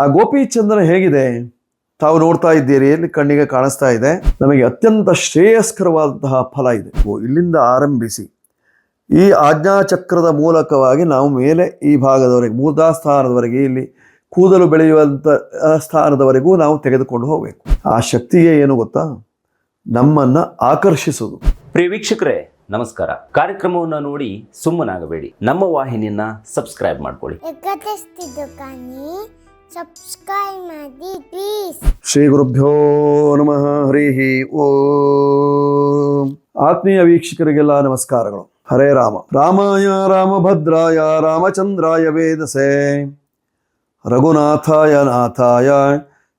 ಆ ಗೋಪಿಚಂದ್ರ ಹೇಗಿದೆ? ತಾವು ನೋಡ್ತಾ ಇದ್ದೀರಿ ಇಲ್ಲಿ ಕಣ್ಣಿಗೆ ಕಾಣಿಸ್ತಾ ಇದೆ. ನಮಗೆ ಅತ್ಯಂತ ಶ್ರೇಯಸ್ಕರವಾದಂತಹ ಫಲ ಇದೆ. ಓ, ಇಲ್ಲಿಂದ ಆರಂಭಿಸಿ. ಈ ಆಜ್ಞಾಚಕ್ರದ ಮೂಲಕವಾಗಿ ನಾವು ಮೇಲೆ ಈ ಭಾಗದವರೆಗೆ ಮೂರ್ಧಾ ಸ್ಥಾನದವರೆಗೆ ಇಲ್ಲಿ ಕೂದಲು ಬೆಳೆಯುವಂಥ ಸ್ಥಾನದವರೆಗೂ ನಾವು ತೆಗೆದುಕೊಂಡು ಹೋಗಬೇಕು. ಆ ಶಕ್ತಿಯೇ ಏನು ಗೊತ್ತಾ? ನಮ್ಮನ್ನು ಆಕರ್ಷಿಸುವುದು. ಪ್ರಿಯ ವೀಕ್ಷಕರೇ ನಮಸ್ಕಾರ. ಕಾರ್ಯಕ್ರಮವನ್ನು ನೋಡಿ ಸುಮ್ಮನಾಗಬೇಡಿ. ನಮ್ಮ ವಾಹಿನಿಯನ್ನ ಸಬ್ಸ್ಕ್ರೈಬ್ ಮಾಡ್ಕೊಳ್ಳಿ. ಸಬ್ಸ್ಕ್ರೈಬ್ ಮಾಡಿ ಪ್ಲೀಸ್ ಶ್ರೀ ಗುರುಭ್ಯೋ ನಮಃ. ಹರಿ ಓಂ. ಆತ್ಮೀಯ ವೀಕ್ಷಕರಿಗೆಲ್ಲ ನಮಸ್ಕಾರಗಳು. ಹರೇ ರಾಮ. ರಾಮಾಯ ರಾಮಭದ್ರಾಯ ರಾಮಚಂದ್ರಾಯ ವೇದಸೆ. ರಘುನಾಥಾಯ ನಾಥಾಯ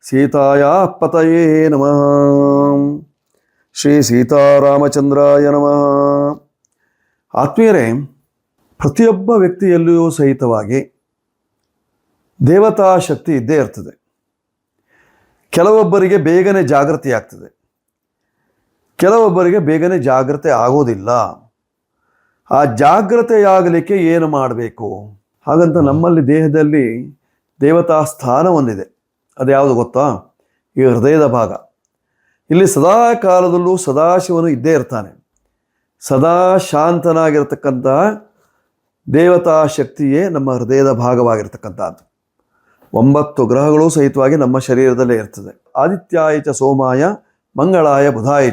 ಸೀತಾಯ ಪತಯೇ ನಮಃ. ಶ್ರೀ ಸೀತಾರಾಮಚಂದ್ರಾಯ ನಮಃ. ಆತ್ಮೀಯರೇ, ಪ್ರತಿಯೊಬ್ಬ ವ್ಯಕ್ತಿಯಲ್ಲಿಯೂ ಸಹಿತವಾಗಿ ದೇವತಾ ಶಕ್ತಿ ಇದ್ದೇ ಇರ್ತದೆ. ಕೆಲವೊಬ್ಬರಿಗೆ ಬೇಗನೆ ಜಾಗೃತಿ ಆಗ್ತದೆ. ಕೆಲವೊಬ್ಬರಿಗೆ ಬೇಗನೆ ಜಾಗ್ರತೆ ಆಗೋದಿಲ್ಲ. ಆ ಜಾಗ್ರತೆಯಾಗಲಿಕ್ಕೆ ಏನು ಮಾಡಬೇಕು? ಹಾಗಂತ ನಮ್ಮಲ್ಲಿ ದೇಹದಲ್ಲಿ ದೇವತಾ ಸ್ಥಾನ ಒಂದಿದೆ ಅದ್ಯಾವುದು ಗೊತ್ತಾ? ಈ ಹೃದಯದ ಭಾಗ. ಇಲ್ಲಿ ಸದಾ ಕಾಲದಲ್ಲೂ ಸದಾಶಿವನು ಇದ್ದೇ ಇರ್ತಾನೆ. ಸದಾ ಶಾಂತನಾಗಿರ್ತಕ್ಕಂತಹ ದೇವತಾ ಶಕ್ತಿಯೇ ನಮ್ಮ ಹೃದಯದ ಭಾಗವಾಗಿರ್ತಕ್ಕಂಥದ್ದು. ಒಂಬತ್ತು ಗ್ರಹಗಳು ಸಹಿತವಾಗಿ ನಮ್ಮ ಶರೀರದಲ್ಲೇ ಇರ್ತದೆ. ಆದಿತ್ಯಾಯ ಚ ಸೋಮಾಯ, ಮಂಗಳಾಯ ಬುಧಾಯ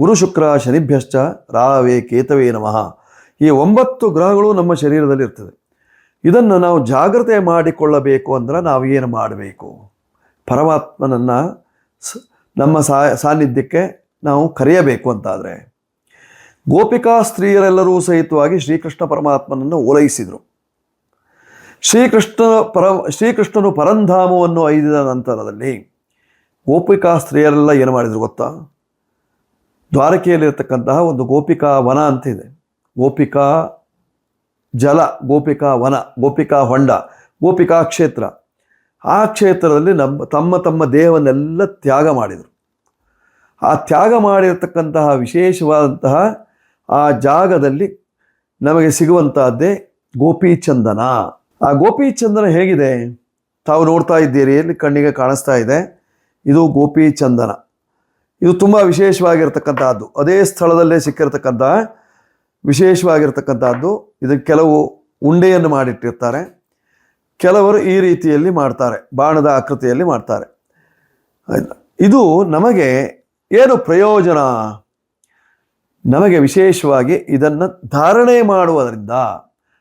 ಗುರು ಶುಕ್ರ ಶನಿಭ್ಯಶ್ಚ ರಾವೇ ಕೇತವೇ ನಮಃ. ಈ ಒಂಬತ್ತು ಗ್ರಹಗಳು ನಮ್ಮ ಶರೀರದಲ್ಲಿ ಇರ್ತದೆ. ಇದನ್ನು ನಾವು ಜಾಗ್ರತೆ ಮಾಡಿಕೊಳ್ಳಬೇಕು ಅಂದ್ರೆ ನಾವು ಏನು ಮಾಡಬೇಕು? ಪರಮಾತ್ಮನನ್ನು ನಮ್ಮ ಸಾ, ಸಾನ್ನಿಧ್ಯಕ್ಕೆ ನಾವು ಕರೆಯಬೇಕು ಅಂತಾದರೆ, ಗೋಪಿಕಾ ಸ್ತ್ರೀಯರೆಲ್ಲರೂ ಸಹಿತವಾಗಿ ಶ್ರೀಕೃಷ್ಣ ಪರಮಾತ್ಮನನ್ನು ಓಲೈಸಿದರು. ಶ್ರೀಕೃಷ್ಣ ಪರ, ಶ್ರೀಕೃಷ್ಣನು ಪರಂಧಾಮವನ್ನು ಐದಿದ ನಂತರದಲ್ಲಿ ಗೋಪಿಕಾ ಸ್ತ್ರೀಯರೆಲ್ಲ ಏನು ಮಾಡಿದರು ಗೊತ್ತಾ? ದ್ವಾರಕೆಯಲ್ಲಿರತಕ್ಕಂತಹ ಒಂದು ಗೋಪಿಕಾ ವನ ಅಂತಿದೆ ಗೋಪಿಕಾ ಜಲ, ಗೋಪಿಕಾ ವನ, ಗೋಪಿಕಾ ಹೊಂಡ, ಗೋಪಿಕಾ ಕ್ಷೇತ್ರ. ಆ ಕ್ಷೇತ್ರದಲ್ಲಿ ನಮ್ಮ ತಮ್ಮ ತಮ್ಮ ದೇಹವನ್ನೆಲ್ಲ ತ್ಯಾಗ ಮಾಡಿದರು. ಆ ತ್ಯಾಗ ಮಾಡಿರ್ತಕ್ಕಂತಹ ವಿಶೇಷವಾದಂತಹ ಆ ಜಾಗದಲ್ಲಿ ನಮಗೆ ಸಿಗುವಂತಹದ್ದೇ ಗೋಪಿಚಂದನ ಆ ಗೋಪಿಚಂದನ ಹೇಗಿದೆ? ತಾವು ನೋಡ್ತಾ ಇದ್ದೀರಿ ಇಲ್ಲಿ ಕಣ್ಣಿಗೆ ಕಾಣಿಸ್ತಾ ಇದೆ. ಇದು ಗೋಪಿಚಂದನ ಇದು ತುಂಬ ವಿಶೇಷವಾಗಿರ್ತಕ್ಕಂಥದ್ದು ಅದೇ ಸ್ಥಳದಲ್ಲೇ ಸಿಕ್ಕಿರ್ತಕ್ಕಂಥ ವಿಶೇಷವಾಗಿರ್ತಕ್ಕಂಥದ್ದು ಇದಕ್ಕೆ ಕೆಲವು ಉಂಡೆಯನ್ನು ಮಾಡಿಟ್ಟಿರ್ತಾರೆ. ಕೆಲವರು ಈ ರೀತಿಯಲ್ಲಿ ಮಾಡ್ತಾರೆ, ಬಾಣದ ಆಕೃತಿಯಲ್ಲಿ ಮಾಡ್ತಾರೆ. ಇದು ನಮಗೆ ಏನು ಪ್ರಯೋಜನ? ನಮಗೆ ವಿಶೇಷವಾಗಿ ಇದನ್ನು ಧಾರಣೆ ಮಾಡುವುದರಿಂದ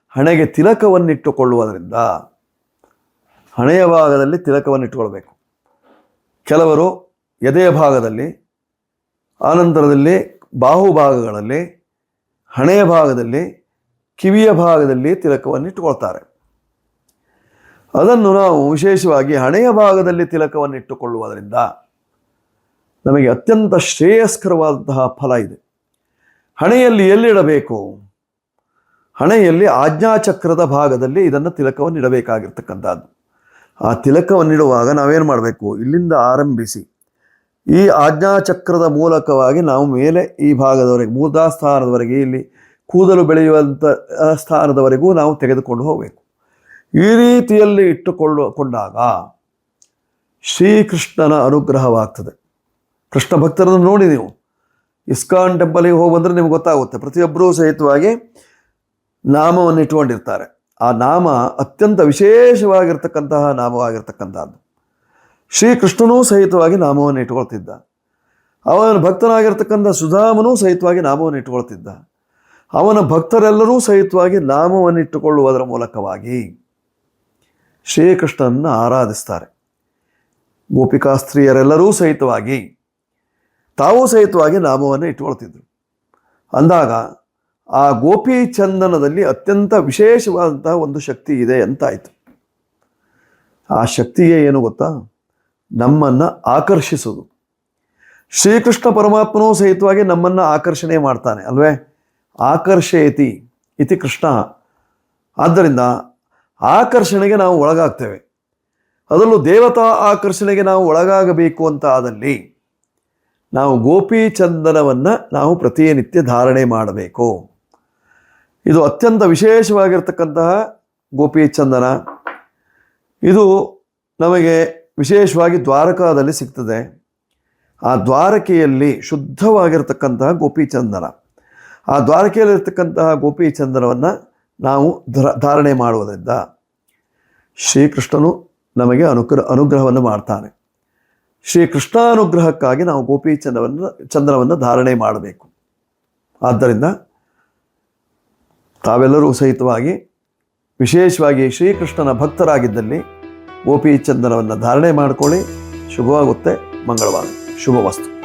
ಹಣೆಗೆ ತಿಲಕವನ್ನಿಟ್ಟುಕೊಳ್ಳುವುದರಿಂದ ಹಣೆಯ ಭಾಗದಲ್ಲಿ ತಿಲಕವನ್ನಿಟ್ಟುಕೊಳ್ಬೇಕು. ಕೆಲವರು ಎದೆಯ ಭಾಗದಲ್ಲಿ, ಆನಂತರದಲ್ಲಿ ಬಾಹುಭಾಗಗಳಲ್ಲಿ, ಹಣೆಯ ಭಾಗದಲ್ಲಿ, ಕಿವಿಯ ಭಾಗದಲ್ಲಿ ತಿಲಕವನ್ನಿಟ್ಟುಕೊಳ್ತಾರೆ. ಅದನ್ನು ನಾವು ವಿಶೇಷವಾಗಿ ಹಣೆಯ ಭಾಗದಲ್ಲಿ ತಿಲಕವನ್ನಿಟ್ಟುಕೊಳ್ಳುವುದರಿಂದ ನಮಗೆ ಅತ್ಯಂತ ಶ್ರೇಯಸ್ಕರವಾದಂತಹ ಫಲ ಇದೆ. ಹಣೆಯಲ್ಲಿ ಎಲ್ಲಿಡಬೇಕು? ಹಣೆಯಲ್ಲಿ ಆಜ್ಞಾಚಕ್ರದ ಭಾಗದಲ್ಲಿ ಇದನ್ನು ತಿಲಕವನ್ನು ಇಡಬೇಕಾಗಿರ್ತಕ್ಕಂಥದ್ದು ಆ ತಿಲಕವನ್ನಿಡುವಾಗ ನಾವೇನು ಮಾಡಬೇಕು? ಇಲ್ಲಿಂದ ಆರಂಭಿಸಿ. ಈ ಆಜ್ಞಾಚಕ್ರದ ಮೂಲಕವಾಗಿ ನಾವು ಮೇಲೆ ಈ ಭಾಗದವರೆಗೆ ಮೂರ್ಧಾ ಸ್ಥಾನದವರೆಗೆ, ಇಲ್ಲಿ ಕೂದಲು ಬೆಳೆಯುವಂಥ ಸ್ಥಾನದವರೆಗೂ ನಾವು ತೆಗೆದುಕೊಂಡು ಹೋಗಬೇಕು. ಈ ರೀತಿಯಲ್ಲಿ ಇಟ್ಟುಕೊಳ್ಳು, ಕೊಂಡಾಗ ಶ್ರೀಕೃಷ್ಣನ ಅನುಗ್ರಹವಾಗ್ತದೆ. ಕೃಷ್ಣ ಭಕ್ತರನ್ನು ನೋಡಿ ನೀವು. ಇಸ್ಕಾನ್ ಟೆಂಪಲಿಗೆ ಹೋಗಿ ಬಂದರೆ ನಿಮ್ಗೆ ಗೊತ್ತಾಗುತ್ತೆ. ಪ್ರತಿಯೊಬ್ಬರೂ ಸಹಿತವಾಗಿ ನಾಮವನ್ನು ಇಟ್ಕೊಂಡಿರ್ತಾರೆ ಆ ನಾಮ ಅತ್ಯಂತ ವಿಶೇಷವಾಗಿರ್ತಕ್ಕಂತಹ ನಾಮವಾಗಿರ್ತಕ್ಕಂಥದ್ದು ಶ್ರೀಕೃಷ್ಣನೂ ಸಹಿತವಾಗಿ ನಾಮವನ್ನು ಇಟ್ಕೊಳ್ತಿದ್ದ ಅವನ ಭಕ್ತನಾಗಿರ್ತಕ್ಕಂಥ ಸುಧಾಮನೂ ಸಹಿತವಾಗಿ ನಾಮವನ್ನು ಇಟ್ಟುಕೊಳ್ತಿದ್ದ. ಅವನ ಭಕ್ತರೆಲ್ಲರೂ ಸಹಿತವಾಗಿ ನಾಮವನ್ನು ಇಟ್ಟುಕೊಳ್ಳುವುದರ ಮೂಲಕವಾಗಿ ಶ್ರೀಕೃಷ್ಣನನ್ನು ಆರಾಧಿಸ್ತಾರೆ. ಗೋಪಿಕಾ ಸ್ತ್ರೀಯರೆಲ್ಲರೂ ಸಹಿತವಾಗಿ ತಾವೂ ಸಹಿತವಾಗಿ ನಾಮವನ್ನು ಇಟ್ಟುಕೊಳ್ತಿದ್ರು. ಅಂದಾಗ ಆ ಗೋಪಿ ಚಂದನದಲ್ಲಿ ಅತ್ಯಂತ ವಿಶೇಷವಾದಂತಹ ಒಂದು ಶಕ್ತಿ ಇದೆ ಅಂತಾಯಿತು. ಆ ಶಕ್ತಿಯೇ ಏನು ಗೊತ್ತಾ? ನಮ್ಮನ್ನು ಆಕರ್ಷಿಸುವುದು. ಶ್ರೀಕೃಷ್ಣ ಪರಮಾತ್ಮನೂ ಸಹಿತವಾಗಿ ನಮ್ಮನ್ನು ಆಕರ್ಷಣೆ ಮಾಡ್ತಾನೆ, ಅಲ್ವೇ? ಆಕರ್ಷಯತಿ ಇತಿ ಕೃಷ್ಣ. ಆದ್ದರಿಂದ ಆಕರ್ಷಣೆಗೆ ನಾವು ಒಳಗಾಗ್ತೇವೆ. ಅದರಲ್ಲೂ ದೇವತಾ ಆಕರ್ಷಣೆಗೆ ನಾವು ಒಳಗಾಗಬೇಕು ಅಂತ ಆದಲ್ಲಿ ನಾವು ಗೋಪಿ ಚಂದನವನ್ನು ನಾವು ಪ್ರತಿನಿತ್ಯ ಧಾರಣೆ ಮಾಡಬೇಕು. ಇದು ಅತ್ಯಂತ ವಿಶೇಷವಾಗಿರ್ತಕ್ಕಂತಹ ಗೋಪಿ ಚಂದನ. ಇದು ನಮಗೆ ವಿಶೇಷವಾಗಿ ದ್ವಾರಕಾದಲ್ಲಿ ಸಿಗ್ತದೆ. ಆ ದ್ವಾರಕೆಯಲ್ಲಿ ಶುದ್ಧವಾಗಿರ್ತಕ್ಕಂತಹ ಗೋಪಿ ಚಂದನ. ಆ ದ್ವಾರಕೆಯಲ್ಲಿರ್ತಕ್ಕಂತಹ ಗೋಪಿಚಂದನವನ್ನು ನಾವು ಧರ ಧಾರಣೆ ಮಾಡುವುದರಿಂದ ಶ್ರೀಕೃಷ್ಣನು ನಮಗೆ ಅನುಗ್ರಹ ಅನುಗ್ರಹವನ್ನು ಮಾಡ್ತಾನೆ. ಶ್ರೀ ಕೃಷ್ಣಾನುಗ್ರಹಕ್ಕಾಗಿ ನಾವು ಗೋಪಿ ಚಂದ್ರವನ್ನು ಚಂದನವನ್ನು ಧಾರಣೆ ಮಾಡಬೇಕು. ಆದ್ದರಿಂದ ತಾವೆಲ್ಲರೂ ಸಹಿತವಾಗಿ ವಿಶೇಷವಾಗಿ ಶ್ರೀಕೃಷ್ಣನ ಭಕ್ತರಾಗಿದ್ದಲ್ಲಿ ಗೋಪಿ ಚಂದನವನ್ನು ಧಾರಣೆ ಮಾಡಿಕೊಳ್ಳಿ. ಶುಭವಾಗುತ್ತೆ. ಮಂಗಳವಾರ. ಶುಭವಸ್ತು.